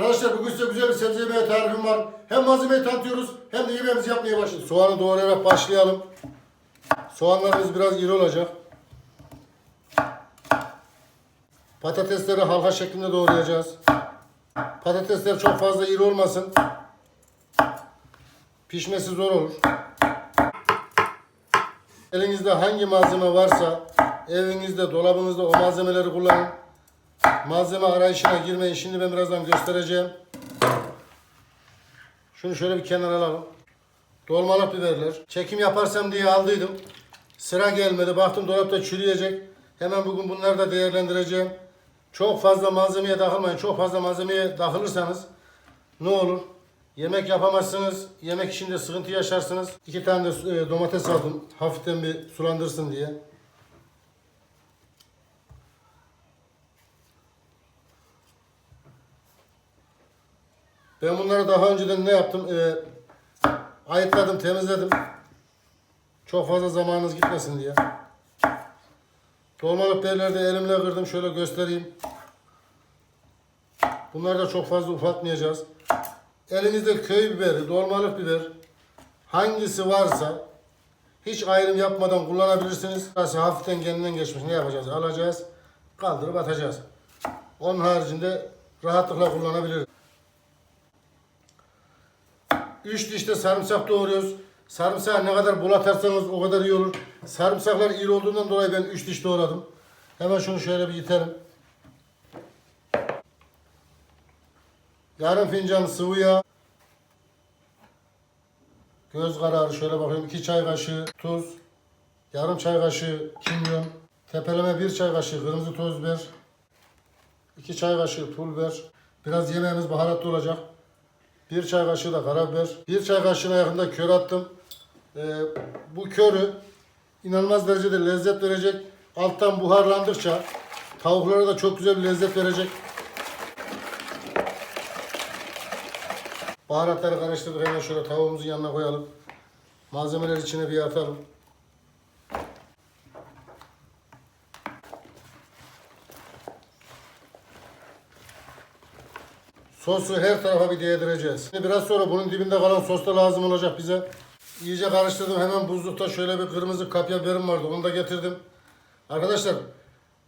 Arkadaşlar bugün size güzel bir sebze yemeği tarifim var. Hem malzemeyi tanıtıyoruz hem de yemeğimizi yapmaya başlıyoruz. Soğanı doğrayarak başlayalım. Soğanlarımız biraz iri olacak. Patatesleri halka şeklinde doğrayacağız. Patatesler çok fazla iri olmasın. Pişmesi zor olur. Elinizde hangi malzeme varsa evinizde, dolabınızda o malzemeleri kullanın. Malzeme arayışına girmeyin. Şimdi ben birazdan göstereceğim. Şunu şöyle bir kenara alalım. Dolmalık biberler. Çekim yaparsam diye aldıydım. Sıra gelmedi. Baktım dolapta çürüyecek. Hemen bugün bunları da değerlendireceğim. Çok fazla malzemeye takılmayın. Çok fazla malzemeye takılırsanız ne olur? Yemek yapamazsınız. Yemek işinde sıkıntı yaşarsınız. İki tane de e, domates aldım. Hafiften bir sulandırsın diye. Ben bunları daha önceden ne yaptım? Ee, ayıkladım, temizledim. Çok fazla zamanınız gitmesin diye. Dolmalık biberleri de elimle kırdım. Şöyle göstereyim. Bunları da çok fazla ufaltmayacağız. Elinizde köy biberi, dolmalık biber hangisi varsa hiç ayrım yapmadan kullanabilirsiniz. Nasıl hafiften kendinden geçmiş ne yapacağız? Alacağız, kaldırıp atacağız. Onun haricinde rahatlıkla kullanabiliriz. 3 dişte sarımsak doğruyoruz. Sarımsağı ne kadar bol atarsanız o kadar iyi olur. Sarımsaklar iri olduğundan dolayı ben 3 diş doğradım. Hemen şunu şöyle bir itelim. Yarım fincan sıvı yağ. Göz kararı şöyle bakıyorum. 2 çay kaşığı tuz. Yarım çay kaşığı kimyon. Tepeleme 1 çay kaşığı kırmızı toz biber. 2 çay kaşığı pul biber. Biraz yemeğimiz baharatlı olacak. Bir çay kaşığı da karabiber. Bir çay kaşığına yakında kör attım. Ee, bu körü inanılmaz derecede lezzet verecek. Alttan buharlandıkça tavuklara da çok güzel bir lezzet verecek. Baharatları karıştırdık hemen şöyle tavuğumuzun yanına koyalım. Malzemeler içine bir atalım. Sosu her tarafa bir değdireceğiz. Biraz sonra bunun dibinde kalan sos da lazım olacak bize. İyice karıştırdım. Hemen buzlukta şöyle bir kırmızı kapya biberim vardı. Onu da getirdim. Arkadaşlar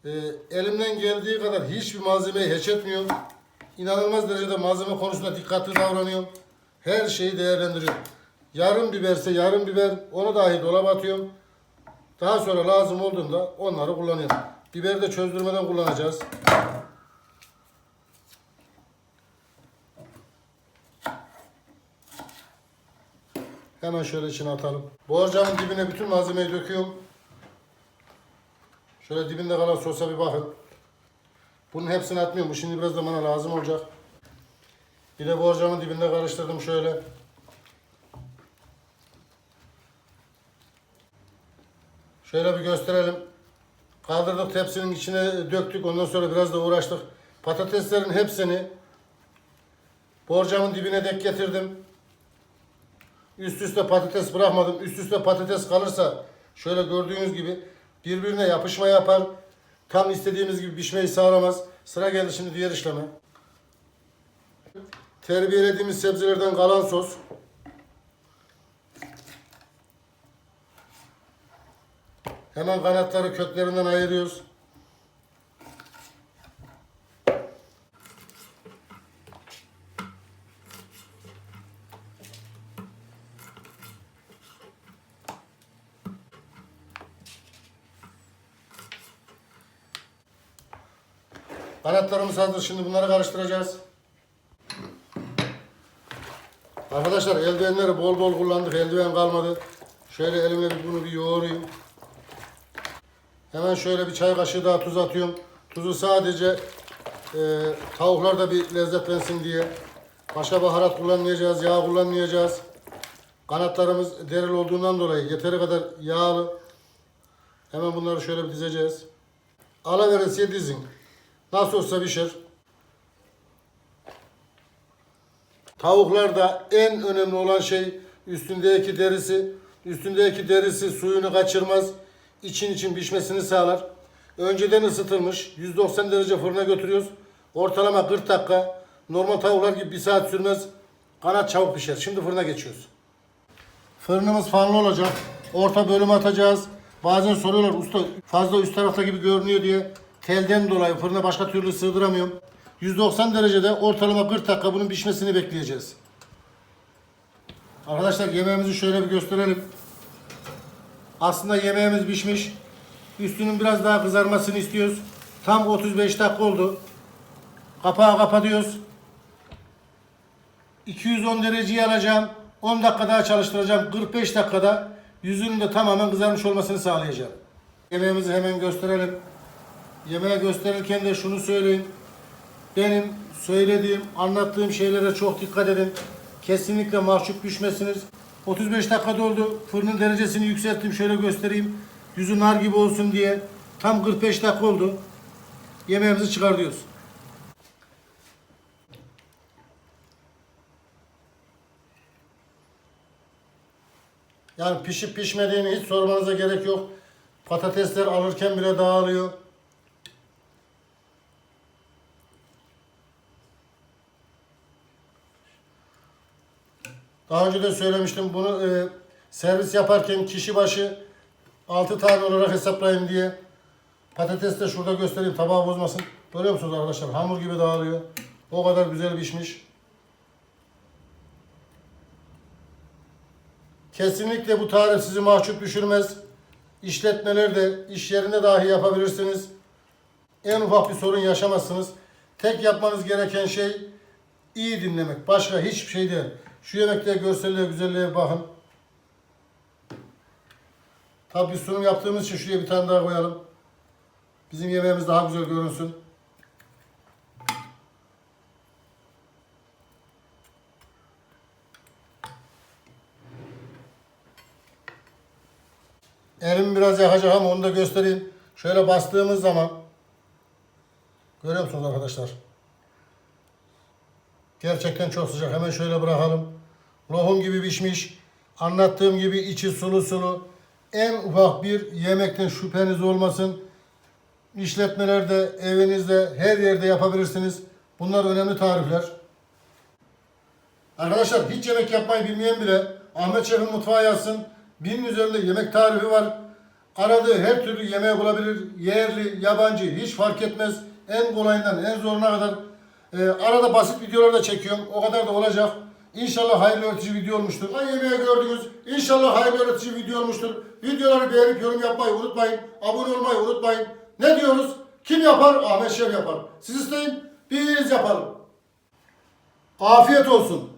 e, elimden geldiği kadar hiçbir malzemeyi hiç etmiyorum. İnanılmaz derecede malzeme konusunda dikkatli davranıyorum. Her şeyi değerlendiriyorum. Yarım biberse yarım biber onu dahi dolaba atıyorum. Daha sonra lazım olduğunda onları kullanıyorum. Biberi de çözdürmeden kullanacağız. Hemen şöyle içine atalım. Borcamın dibine bütün malzemeyi döküyorum. Şöyle dibinde kalan sosa bir bakın. Bunun hepsini atmıyorum. Bu şimdi biraz da bana lazım olacak. Bir de borcamın dibinde karıştırdım şöyle. Şöyle bir gösterelim. Kaldırdık tepsinin içine döktük. Ondan sonra biraz da uğraştık. Patateslerin hepsini borcamın dibine dek getirdim. Üst üste patates bırakmadım. Üst üste patates kalırsa şöyle gördüğünüz gibi birbirine yapışma yapar. Tam istediğimiz gibi pişmeyi sağlamaz. Sıra geldi şimdi diğer işleme. Terbiyelediğimiz sebzelerden kalan sos. Hemen kanatları köklerinden ayırıyoruz. Kanatlarımız hazır. Şimdi bunları karıştıracağız. Arkadaşlar eldivenleri bol bol kullandık. Eldiven kalmadı. Şöyle elimle bunu bir yoğurayım. Hemen şöyle bir çay kaşığı daha tuz atıyorum. Tuzu sadece e, tavuklarda bir lezzetlensin diye. Başka baharat kullanmayacağız, yağ kullanmayacağız. Kanatlarımız deril olduğundan dolayı yeteri kadar yağlı. Hemen bunları şöyle bir dizeceğiz. Alaveresiye dizin. Nasıl olsa pişir. Tavuklarda en önemli olan şey üstündeki derisi. Üstündeki derisi suyunu kaçırmaz. İçin için pişmesini sağlar. Önceden ısıtılmış 190 derece fırına götürüyoruz. Ortalama 40 dakika Normal tavuklar gibi bir saat sürmez. Kanat çabuk pişer. Şimdi fırına geçiyoruz. Fırınımız fanlı olacak. Orta bölüm atacağız. Bazen soruyorlar usta fazla üst tarafta gibi görünüyor diye. Telden dolayı fırına başka türlü sığdıramıyorum. 190 derecede ortalama 40 dakika bunun pişmesini bekleyeceğiz. Arkadaşlar yemeğimizi şöyle bir gösterelim. Aslında yemeğimiz pişmiş. Üstünün biraz daha kızarmasını istiyoruz. Tam 35 dakika oldu. Kapağı kapatıyoruz. 210 dereceyi alacağım. 10 dakika daha çalıştıracağım. 45 dakikada yüzünün de tamamen kızarmış olmasını sağlayacağım. Yemeğimizi hemen gösterelim. Yemeği gösterirken de şunu söyleyeyim. Benim söylediğim, anlattığım şeylere çok dikkat edin. Kesinlikle mahcup düşmesiniz. 35 dakika oldu. Fırının derecesini yükselttim. Şöyle göstereyim. Yüzü nar gibi olsun diye. Tam 45 dakika oldu. Yemeğimizi çıkartıyoruz. Yani pişip pişmediğini hiç sormanıza gerek yok. Patatesler alırken bile dağılıyor. Daha önce de söylemiştim bunu e, servis yaparken kişi başı 6 tane olarak hesaplayın diye. Patates de şurada göstereyim tabağı bozmasın. Görüyor musunuz arkadaşlar? Hamur gibi dağılıyor. O kadar güzel pişmiş. Kesinlikle bu tarif sizi mahcup düşürmez. İşletmelerde, iş yerinde dahi yapabilirsiniz. En ufak bir sorun yaşamazsınız. Tek yapmanız gereken şey iyi dinlemek. Başka hiçbir şey değil. Şu yemekte görselliğe, güzelliğe bakın. Tabii biz sunum yaptığımız için şuraya bir tane daha koyalım. Bizim yemeğimiz daha güzel görünsün. Elim biraz yakacak ama onu da göstereyim. Şöyle bastığımız zaman görüyor musunuz arkadaşlar? Gerçekten çok sıcak. Hemen şöyle bırakalım. Lohum gibi pişmiş. Anlattığım gibi içi sulu sulu. En ufak bir yemekten şüpheniz olmasın. İşletmelerde, evinizde, her yerde yapabilirsiniz. Bunlar önemli tarifler. Arkadaşlar hiç yemek yapmayı bilmeyen bile Ahmet Şef'in mutfağı yazsın. Binin üzerinde yemek tarifi var. Aradığı her türlü yemeği bulabilir. Yerli, yabancı hiç fark etmez. En kolayından en zoruna kadar. Ee, arada basit videolar da çekiyorum. O kadar da olacak. İnşallah hayırlı öğretici video olmuştur. Ay yemeği gördünüz. İnşallah hayırlı öğretici video olmuştur. Videoları beğenip yorum yapmayı unutmayın. Abone olmayı unutmayın. Ne diyoruz? Kim yapar? Ahmet Şef yapar. Siz isteyin. Biz yapalım. Afiyet olsun.